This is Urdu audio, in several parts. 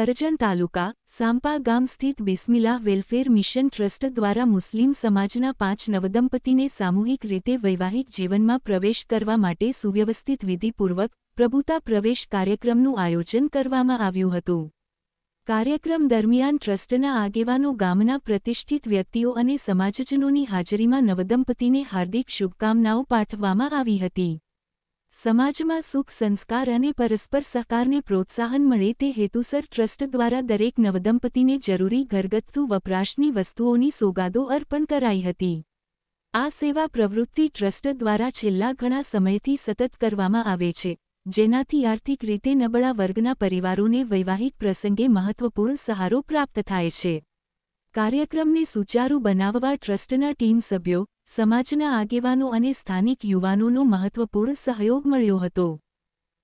કરજણ તાલુકા, સાંપા ગામ સ્થિત બિસ્મિલા વેલફેર મિશન ટ્રસ્ટ દ્વારા મુસ્લિમ સમાજના પાંચ નવદંપતિને સામૂહિક રીતે વૈવાહિક જીવનમાં પ્રવેશ કરવા માટે સુવ્યવસ્થિત વિધિપૂર્વક પ્રભુતા પ્રવેશ કાર્યક્રમનું આયોજન કરવામાં આવ્યું હતું. કાર્યક્રમ દરમિયાન ટ્રસ્ટના આગેવાનો ગામના પ્રતિષ્ઠિત વ્યક્તિઓ અને સમાજજનોની હાજરીમાં નવદંપતિને હાર્દિક શુભકામનાઓ પાઠવવામાં આવી હતી. સમાજમાં સુખ, સંસ્કાર અને પરસ્પર સહકારને પ્રોત્સાહન મળે તે હેતુસર ટ્રસ્ટ દ્વારા દરેક નવદંપતિને જરૂરી ઘરગથ્થુ વપરાશની વસ્તુઓની સોગાદો અર્પણ કરાઈ હતી. આ સેવા પ્રવૃત્તિ ટ્રસ્ટ દ્વારા છેલ્લા ઘણા સમયથી સતત કરવામાં આવે છે, જેનાથી આર્થિક રીતે નબળા વર્ગના પરિવારોને વૈવાહિક પ્રસંગે મહત્વપૂર્ણ સહારો પ્રાપ્ત થાય છે. કાર્યક્રમને સુચારુ બનાવવા ટ્રસ્ટના ટીમ સભ્યો સમાજના આગેવાનો અને સ્થાનિક યુવાનોનો મહત્વપૂર્ણ સહયોગ મળ્યો હતો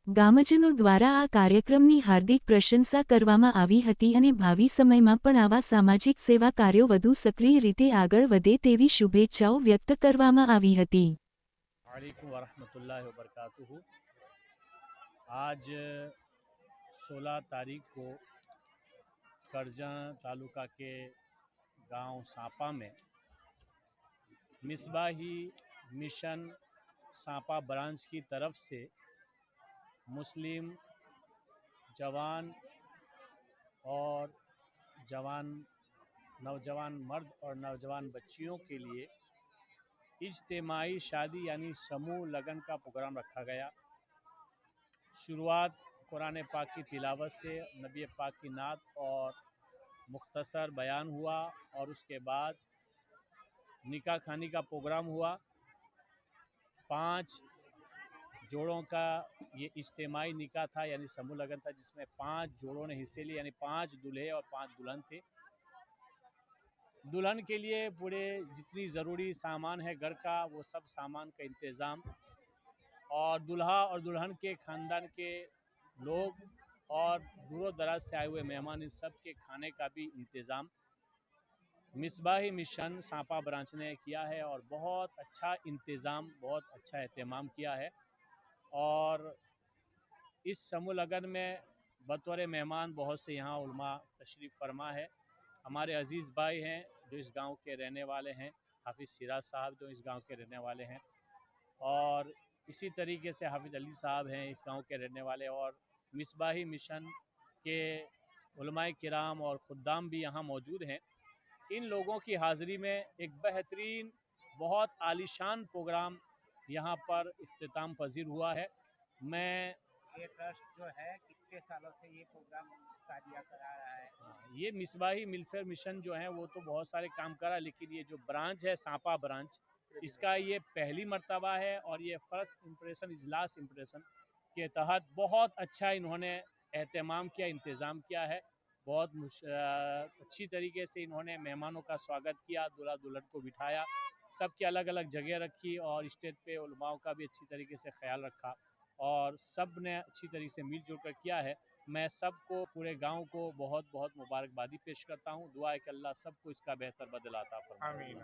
ગામજનો દ્વારા આ કાર્યક્રમની હાર્દિક પ્રશંસા કરવામાં આવી હતી અને ભાવિ સમયમાં પણ આવા સામાજિક સેવા કાર્યો વધુ સક્રિય રીતે આગળ વધે તેવી શુભેચ્છાઓ વ્યક્ત કરવામાં આવી હતી આજ સોલા તારીખ કરજણ તાલુકા કે ગાઉં સાપા મેં مصباحی مشن سانپا برانچ کی طرف سے مسلم جوان اور جوان، نوجوان مرد اور نوجوان بچیوں کے لیے اجتماعی شادی یعنی سمو لگن کا پروگرام رکھا گیا۔ شروعات قرآن پاک کی تلاوت سے نبی پاک کی نعت اور مختصر بیان ہوا اور اس کے بعد نکاح کھانی کا پروگرام ہوا۔ پانچ جوڑوں کا یہ اجتماعی نکاح تھا یعنی سمو لگن تھا، جس میں پانچ جوڑوں نے حصے لیے یعنی پانچ دلہے اور پانچ دلہن تھے۔ دلہن کے لیے پورے جتنی ضروری سامان ہے، گھر کا، وہ سب سامان کا انتظام۔ اور دلہا اور دلہن کے خاندان کے لوگ اور دور و دراز سے آئے ہوئے مہمان، ان سب کے کھانے کا بھی انتظام۔ مصباحی مشن سانپا برانچ نے کیا ہے اور بہت اچھا انتظام، بہت اچھا اہتمام کیا ہے اور اس سمو لگن میں بطور مہمان بہت سے یہاں علماء تشریف فرما ہے۔ ہمارے عزیز بھائی ہیں جو اس گاؤں کے رہنے والے ہیں، حافظ سراج صاحب جو اس گاؤں کے رہنے والے ہیں اور اسی طریقے سے حافظ علی صاحب ہیں اس گاؤں کے رہنے والے اور مصباحی مشن کے علماء کرام اور خدام بھی یہاں موجود ہیں۔ ان لوگوں کی حاضری میں ایک بہترین بہت عالیشان پروگرام یہاں پر اختتام پذیر ہوا ہے۔ میں یہ ٹرسٹ جو ہے کتنے سالوں سے یہ پروگرام کرا رہا ہے؟ ہاں، یہ مصباحی ملفیر مشن جو ہیں وہ تو بہت سارے کام کرا لیکن یہ جو برانچ ہے سانپا برانچ اس کا یہ پہلی مرتبہ ہے اور یہ فرسٹ امپریشن اجلاس امپریشن کے تحت بہت اچھا انہوں نے اہتمام کیا انتظام کیا ہے۔ بہت اچھی طریقے سے انہوں نے مہمانوں کا سواگت کیا دولہ دلہن کو بٹھایا، سب کی الگ الگ جگہ رکھی اور اسٹیج پہ علماؤں کا بھی اچھی طریقے سے خیال رکھا اور سب نے اچھی طریقے سے مل جل کر کیا ہے۔ میں سب کو، پورے گاؤں کو بہت بہت مبارکبادی پیش کرتا ہوں۔ دعا ہے کہ اللہ سب کو اس کا بہتر بدلاتا عطا آمین۔